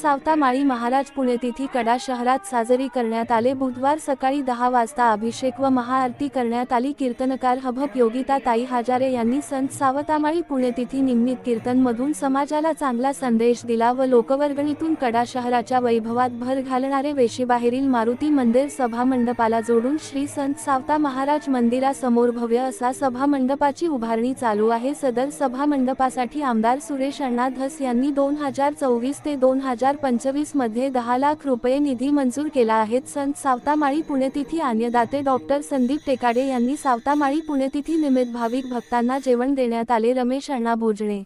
सावता माळी महाराज पुण्यतिथी कडा शहरात साजरी करण्यात आले. बुधवार सकाळी दहा वाजता अभिषेक व महाआरती करण्यात आली. कीर्तनकार हभप योगिता ताई हजारे यांनी संत सावतामाळी पुण्यतिथी निमित्त कीर्तनमधून समाजाला चांगला संदेश दिला व लोकवर्गणीतून कडा शहराच्या वैभवात भर घालणारे वेशीबाहेरील मारुती मंदिर सभामंडपाला जोडून श्री संत सावता महाराज मंदिरासमोर भव्य असा सभामंडपाची उभारणी चालू आहे. सदर सभामंडपासाठी आमदार सुरेश अण्णा धस यांनी दोन हजार चोवीस ते दोन हजार पंचवीसमध्ये दहा लाख रुपये निधी मंजूर केला आहे संत सावतामाळी पुण्यतिथी अन्नदाते डॉक्टर संदीप टेकाडे यांनी सावतामाळी पुण्यतिथी निमित्त भाविक भक्तांना जेवण देण्यात आले. रमेश अण्णा भोजणे.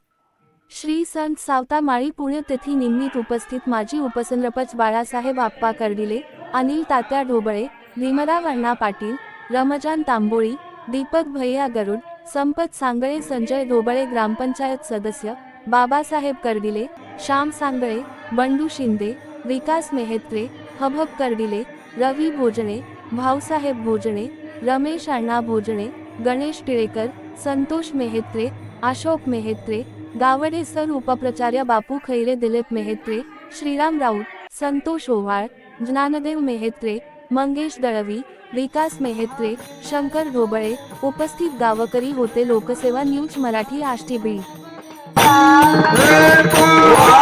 श्री संत सावतामाळी पुण्यतिथी निमित्त उपस्थित माजी उपसरपंच बाळासाहेब आप्पा कर्डिले अनिल तात्या ढोबळे भीमराव अण्णा पाटील रमजान तांबोळी दीपक भैया गरुड संपत सांगळे संजय ढोबळे ग्रामपंचायत सदस्य बाबासाहेब कर्डिले श्याम सांगळे, बंडू शिंदे, विकास मेहेत्रे हभप कर्डिले रवी भोजणे भाऊसाहेब भोजणे रमेश अण्णा भोजणे गणेश टिळेकर, संतोष मेहेत्रे, अशोक मेहत्रे, गावडे सर उपप्रचार्य बापू खैरे, दिलीप मेहत्रे, श्रीराम राऊत, संतोष ओव्हाळ, ज्ञानदेव मेहत्रे, मंगेश दळवी, विकास मेहत्रे, शंकर ढोबळे, उपस्थित गावकरी होते लोकसेवा न्यूज़ मराठी आष्टी बीड. जय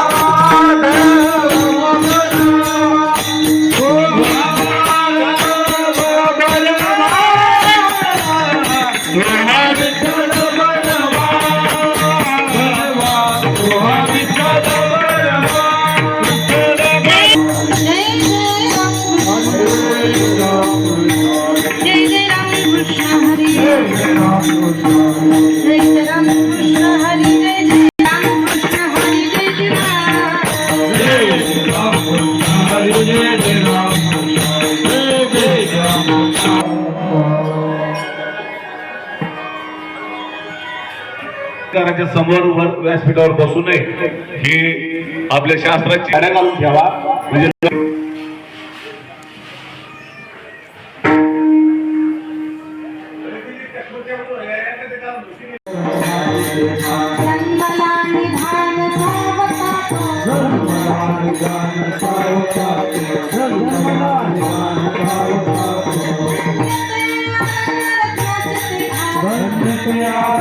घराच्या समोर व्यासपीठावर बसू नये ही आपल्या शास्त्राची गाड्या घालून ठेवा म्हणजे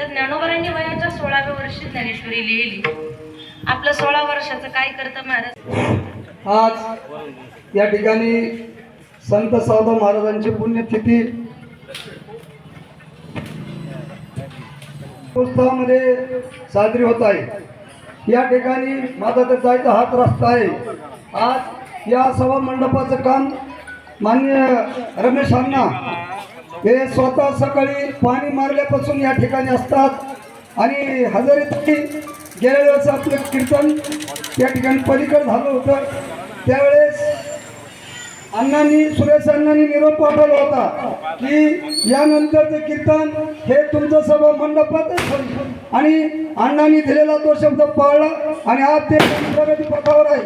त्या ज्ञानोबरांनी वयाच्या सोळाव्या वर्षी ज्ञानेश्वरी लिहिली. आपलं सोळा वर्षाचं काय करतं महाराज? आज या ठिकाणी संत सावधा महाराजांची पुण्यतिथी. उत्सवामध्ये साजरी होत आहे. या ठिकाणी माझा तर जायचा हात रस्ता आहे. आज या सभा मंडपाचं काम मान्य रमेश अण्णा हे स्वतः सकाळी पाणी मारल्यापासून या ठिकाणी असतात. आणि हजारे गेल्या वेळेस आपलं कीर्तन त्या ठिकाणी पलीकडे झालं होतं. त्यावेळेस अण्णांनी सुरेश अण्णांनी निरोप पाठवला होता की यानंतरचे कीर्तन हे तुमचं सभा मंडपातच होईल. आणि अण्णांनी दिलेला तो शब्द पाळला आणि आज ते प्रगती पथावर आहे.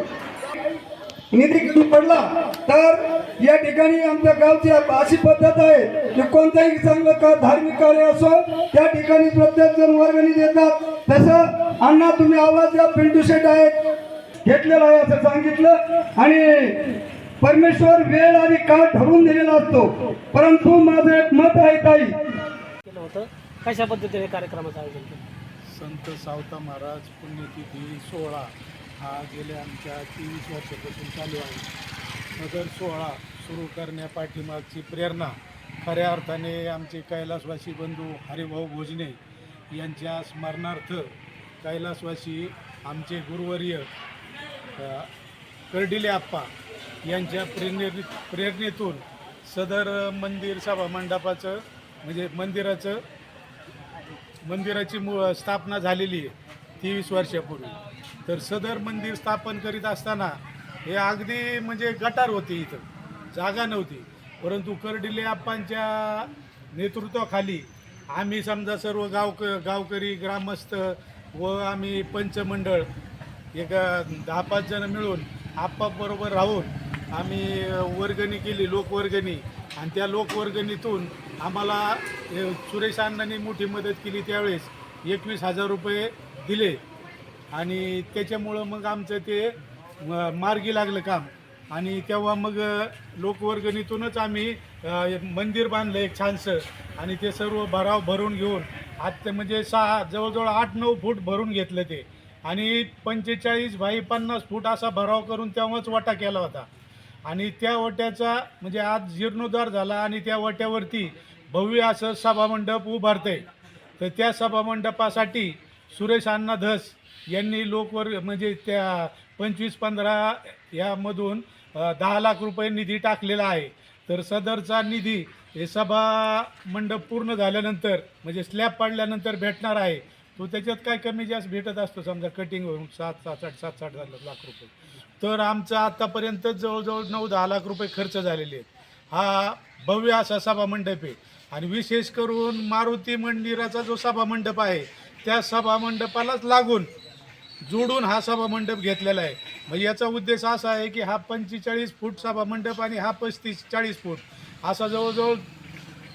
निधी कमी पडला. तर या ठिकाणी आमच्या गावची अशी पद्धत आहे की कोणताही चांगलं का धार्मिक कार्य असो त्या ठिकाणी प्रत्येक जण वर्गणी देतात. तसं अण्णा तुम्ही आवाज या पिंटू शेट आहेत. घेतलेला आहे असं सांगितलं. आणि परमेश्वर वेळ आणि काळ ठरवून दिलेला असतो. परंतु माझं एक मत आहे ताई. केलं होतं. कशा पद्धतीने कार्यक्रमाचं आयोजन केलं? संत सावता महाराज पुण्यतिथी सोहळा. हा गेल्या आमच्या तेवीस वर्षापासून चालू आहे. नगर सोहळा सुरू करण्यापाठीमागची प्रेरणा खऱ्या अर्थाने आमचे कैलासवासी बंधू हरिभाऊ भोजने यांच्या स्मरणार्थ कैलासवासी आमचे गुरुवर्य कर्डिले आप्पा यांच्या प्रेरणे प्रेरणेतून सदर मंदिर सभा मंडपाचं म्हणजे मंदिराचं मंदिराची मु स्थापना झालेली आहे तेवीस वर्षापूर्वी. तर सदर मंदिर स्थापन करीत असताना हे अगदी म्हणजे गटार होते इथं. जागा नव्हती. परंतु कर्डिले आप्पांच्या नेतृत्वाखाली आम्ही समजा सर्व गावक गावकरी ग्रामस्थ व आम्ही पंचमंडळ एक दहा पाच जणं मिळून आप्पाबरोबर राहून आम्ही वर्गणी केली लोकवर्गणी. आणि त्या लोकवर्गणीतून आम्हाला सुरेश अण्णांनी मोठी मदत केली त्यावेळेस एकवीस हजार रुपये दिले. आणि त्याच्यामुळं मग आमचं ते मार्गी लागलं काम. आणि तेव्हा मग लोकवर्गणीतूनच आम्ही मंदिर बांधलं एक छानसं. आणि ते सर्व भराव भरून घेऊन आत्ता म्हणजे सहा जवळजवळ आठ नऊ फूट भरून घेतलं ते. आणि पंचेचाळीस बाई पन्नास फूट असा भराव करून तेव्हाच वटा केला होता. आणि त्या वट्याचा म्हणजे आज जीर्णोद्धार झाला आणि त्या वट्यावरती भव्य असं सभामंडप उभारतंय. तर त्या सभामंडपासाठी सुरेश अण्णा धस यांनी लोकवर म्हणजे त्या पंचवीस पंधरा यामधून दहा लाख रुपये निधी टाकलेला आहे. तर सदरचा निधी हे सभा मंडप पूर्ण झाल्यानंतर म्हणजे स्लॅब पाडल्यानंतर भेटणार आहे. तो त्याच्यात काय कमी जास्त भेटत असतो समजा कटिंग होऊन सात सात आठ सात साठ झालं लाख रुपये. तर आमचं आत्तापर्यंत जवळजवळ नऊ दहा लाख रुपये खर्च झालेले आहेत. हा भव्य असा सभा मंडप आहे. आणि विशेष करून मारुती मंदिराचा जो सभा मंडप आहे त्या सभामंडपालाच लागून जोडून हा सभामंडप घेतलेला आहे. म्हणजे याचा उद्देश असा आहे की हा पंचेचाळीस फूट सभामंडप आणि हा पस्तीस चाळीस फूट असा जवळजवळ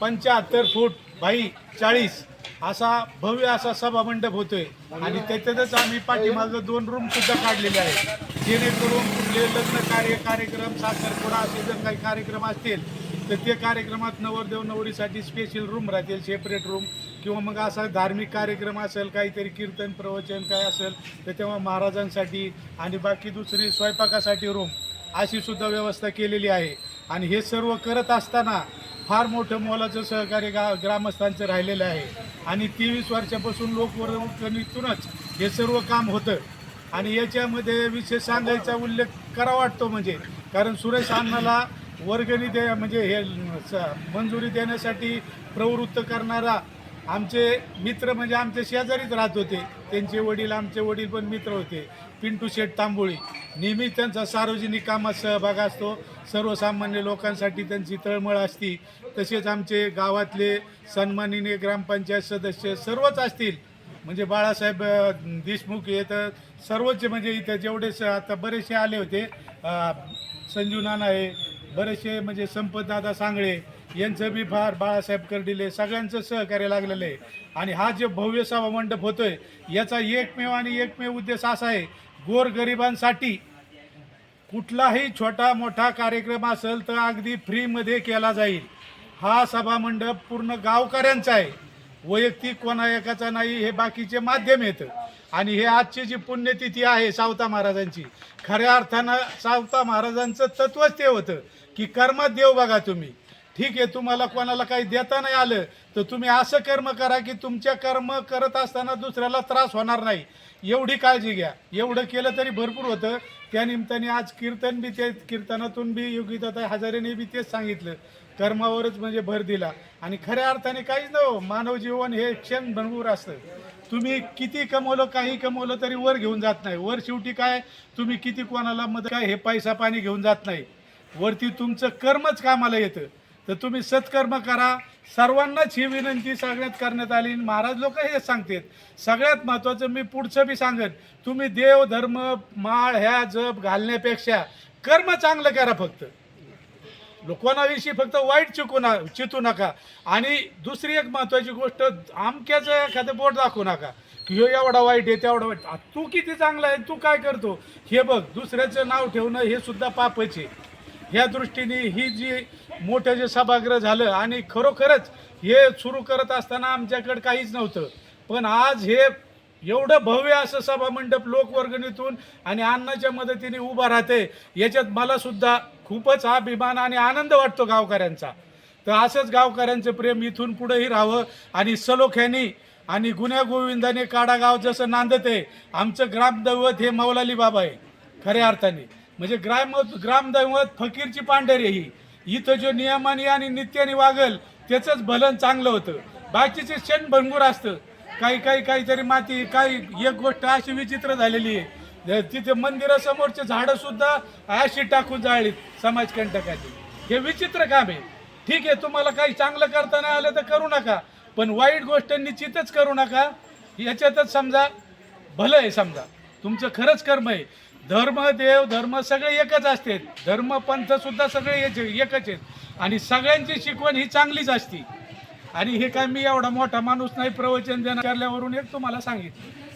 पंच्याहत्तर फूट बाई चाळीस असा भव्य असा सभामंडप होतोय. आणि त्याच्यातच आम्ही पाठीमागं दोन रूम सुद्धा काढलेले आहेत. जेणेकरून कुठले लग्न कार्य कार्यक्रम साखरपुडा असे जर काही कार्यक्रम असतील तर ते कार्यक्रमात नवरदेव नवरीसाठी स्पेशल रूम राहतील सेपरेट रूम किंवा मग असा धार्मिक कार्यक्रम असेल काहीतरी कीर्तन प्रवचन काय असेल तर तेव्हा महाराजांसाठी आणि बाकी दुसरी स्वयंपाकासाठी रूम अशी सुद्धा व्यवस्था केलेली आहे. आणि हे सर्व करत असताना फार मोठं मोलाचं सहकार्य गा ग्रामस्थांचं राहिलेलं आहे. आणि तेवीस वर्षापासून लोकवर्गणीतूनच हे सर्व काम होतं. आणि याच्यामध्ये विशेष सांगायचा उल्लेख करा वाटतो म्हणजे कारण सुरेश अण्णाला वर्गणी दे म्हणजे हे स- मंजुरी देण्यासाठी प्रवृत्त करणारा आमचे मित्र म्हणजे आमचे शेजारीच राहत होते. त्यांचे वडील आमचे वडील पण मित्र होते. पिंटू शेठ तांबोळी. नेहमी त्यांचा सार्वजनिक कामात सहभाग असतो. सर्वसामान्य लोकांसाठी त्यांची तळमळ असती. तसेच आमचे गावातले सन्मानिने ग्रामपंचायत सदस्य सर्वच असतील. म्हणजे बाळासाहेब देशमुख हे तर सर्वच म्हणजे इथं जेवढे स- आता बरेचसे आले होते. अ, संजू नाना आहे बरेचसे म्हणजे संपतदादा सांगळे यांचं बी फार बाळासाहेब कर्डिले सगळ्यांचं सहकार्य लागलेलं आहे. आणि हा जे भव्य सभा मंडप होतोय याचा एकमेव आणि एकमेव उद्देश असा आहे गोरगरिबांसाठी कुठलाही छोटा मोठा कार्यक्रम असेल तर अगदी फ्रीमध्ये केला जाईल. हा सभामंडप पूर्ण गावकऱ्यांचा आहे. वैयक्तिक कोणा एकाचा नाही हे बाकीचे माध्यम येतं आणि हे आजची जी पुण्यतिथी आहे सावता महाराजांची खऱ्या अर्थानं सावता महाराजांचं तत्वच ते होतं की कर्मात देव बघा तुम्ही. ठीक आहे तुम्हाला कोणाला काही देता नाही आलं तर तुम्ही असं कर्म करा की तुमच्या कर्म करत असताना दुसऱ्याला त्रास होणार नाही. एवढी काळजी घ्या. एवढं केलं तरी भरपूर होतं. त्या निमित्ताने आज कीर्तन बी ते कीर्तनातून बी योगिताताई हजारेने बी तेच सांगितलं. कर्मावरच म्हणजे भर दिला. आणि खऱ्या अर्थाने काहीच नव्ह मानव जीवन हे क्षण भरपूर असतं. तुम्ही किती कमवलं काही कमवलं तरी वर घेऊन जात नाही. वर शेवटी काय? तुम्ही किती कोणाला मदत काय हे पैसा पाणी घेऊन जात नाही. वरती तुमचं कर्मच कामाला येतं. तर तुम्ही सत्कर्म करा. सर्वांनाच ही विनंती सगळ्यात करण्यात आली. आणि महाराज लोक हे सांगतात. सगळ्यात महत्त्वाचं मी पुढचं बी सांगेन. तुम्ही देव धर्म माळ ह्या जप घालण्यापेक्षा कर्म चांगलं करा फक्त. कोणाविषयी फक्त वाईट चिकू ना चितू नका. आणि दुसरी एक महत्त्वाची गोष्ट आमक्याचं एखादं बोट दाखवू नका. ह्यो एवढा वाईट आहे तेवढा वाईट. तू किती चांगला आहे तू काय करतो? हे बघ दुसऱ्याचं नाव ठेवणं हे सुद्धा पापच आहे. ह्या दृष्टीने ही जी मोठं जे सभागृह झालं आणि खरोखरच हे सुरू करत असताना आमच्याकडे काहीच नव्हतं. पण आज हे एवढं भव्य असं सभामंडप लोकवर्गणीतून आणि अन्नाच्या मदतीने उभा राहते याच्यात मला सुद्धा खूपच अभिमान आणि आनंद वाटतो गावकऱ्यांचा. तर असंच गावकऱ्यांचं प्रेम इथून पुढेही राहावं आणि सलोख्यानी आणि गुन्ह्या गोविंदाने काडा गाव जसं नांदत आहे आमचं ग्रामदैवत हे मौलाली बाबा आहे खऱ्या अर्थाने. म्हणजे ग्राम ग्रामदैवत फकीरची पांढरी ही. इथं जो नियमाने आणि नित्याने वागल त्याचंच भलन चांगलं होतं. बाकीचे क्षण भंगूर असतं. काही काही काहीतरी माती काही एक गोष्ट अशी विचित्र झालेली आहे. तिथे मंदिरासमोरचे झाडं सुद्धा अशी टाकून जाळलीत समाजकंटकाची हे विचित्र काम आहे. ठीक आहे तुम्हाला काही चांगलं करता नाही आलं तर करू नका. पण वाईट गोष्ट निश्चितच करू नका. याच्यातच समजा भलं आहे समजा. तुमचं खरंच कर्म आहे. धर्म देव धर्म सगळे एकच असते. धर्म पंथ सुद्धा सगळे एक- एकच आहेत. आणि सगळ्यांची शिकवण ही चांगलीच असते. आणि हे काय मी एवढा मोठा माणूस नाही प्रवचन देणं करल्यावरून एक तुम्हाला सांगितलं.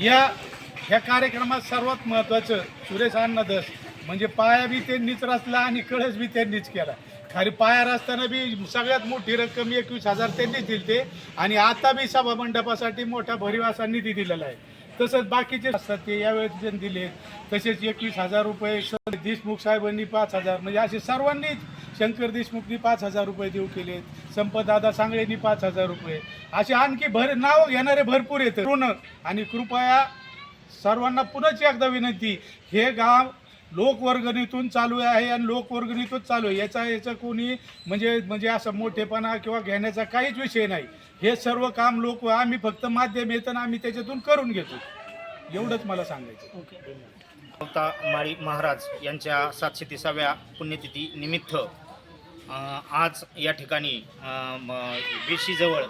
या ह्या कार्यक्रमात सर्वात महत्त्वाचं सुरेश अण्णादस म्हणजे पाया बी त्यांनीच रचला आणि कळस बी त्यांनीच केला. खाली पाया रचताना बी सगळ्यात मोठी रक्कम एकवीस हजार त्यांनीच दिली ते आणि आता बी सभा मंडपासाठी मोठा भरीव असा निधी दिलेला आहे. तसंच बाकीचे असतात ते यावेळेस त्यांनी दिले तसेच एकवीस हजार रुपये देशमुख साहेबांनी पाच हजार म्हणजे असे सर्वांनीच शंकर देशमुखनी पाच हजार रुपये देऊ केले संपदादा सांगळेंनी पाच हजार रुपये. असे आणखी भर नाव घेणारे भरपूर येतं. ऋण आणि कृपया सर्वांना पुन्हा एकदा विनंती हे गाव लोकवर्गणीतून चालू आहे आणि लोकवर्गणीतून चालू आहे. याचा याचा कोणी म्हणजे म्हणजे असं मोठेपणा किंवा घेण्याचा काहीच विषय नाही. हे सर्व काम लोक आम्ही फक्त माध्यम येतं आम्ही त्याच्यातून करून घेतो. एवढंच मला सांगायचं ओके. माळी महाराज यांच्या सातशे तिसाव्या पुण्यतिथी निमित्त आज या ठिकाणी वेशीजवळ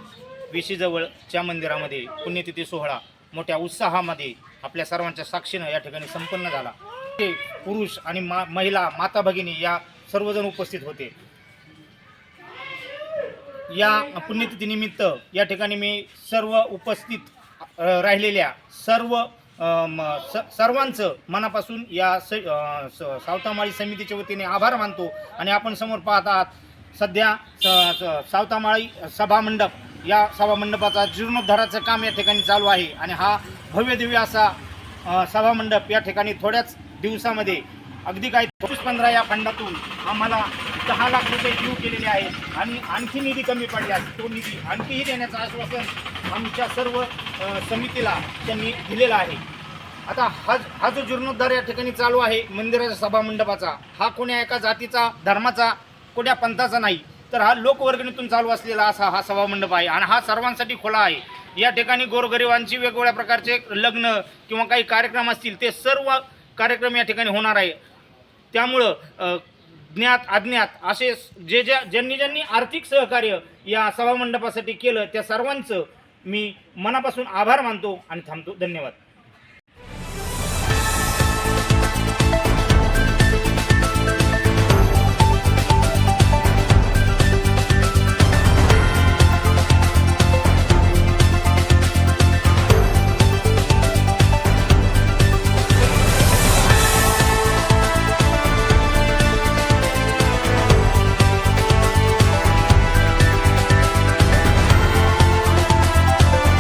वेशीजवळच्या मंदिरामध्ये पुण्यतिथी सोहळा मोठ्या उत्साहामध्ये आपल्या सर्वांच्या साक्षीनं या ठिकाणी संपन्न झाला. पुरुष आणि मा महिला माता भगिनी या सर्वजण उपस्थित होते. या पुण्यतिथीनिमित्त या ठिकाणी मी सर्व उपस्थित राहिलेल्या सर्व म, स- सर्वांचं मनापासून या स स- सावतामाळी समितीच्या वतीने आभार मानतो आणि आपण समोर पाहत आहात सध्या स- सावतामाळी सभामंडप या सभामंडपाचा जीर्णोद्धाराचं काम या ठिकाणी चालू आहे आणि हा भव्यदिव्य असा सभामंडप या ठिकाणी थोड्याच दिवसामध्ये. अगदी काही चोवीस पंधरा या फंडातून आम्हाला दहा लाख रुपये देऊ केलेले आहेत. आणि आणखी निधी कमी पडल्यास तो निधी आणखीही देण्याचं आश्वासन आमच्या सर्व समितीला त्यांनी दिलेलं आहे. आता हा हा जो जीर्णोद्धार या ठिकाणी चालू आहे. मंदिराच्या सभामंडपाचा हा कोण्या एका जातीचा धर्माचा कोण्या पंथाचा नाही. तर हा लोकवर्गणीतून चालू असलेला असा हा सभामंडप आहे. आणि हा सर्वांसाठी खुला आहे. या ठिकाणी गोरगरिबांची वेगवेगळ्या प्रकारचे लग्न किंवा काही कार्यक्रम असतील ते सर्व कार्यक्रम या ठिकाणी होणार आहे. त्यामुळं ज्ञात अज्ञात असे जे ज्या ज्यांनी ज्यांनी आर्थिक सहकार्य या सभामंडपासाठी केलं त्या सर्वांचं मी मनापासून आभार मानतो आणि थांबतो. धन्यवाद.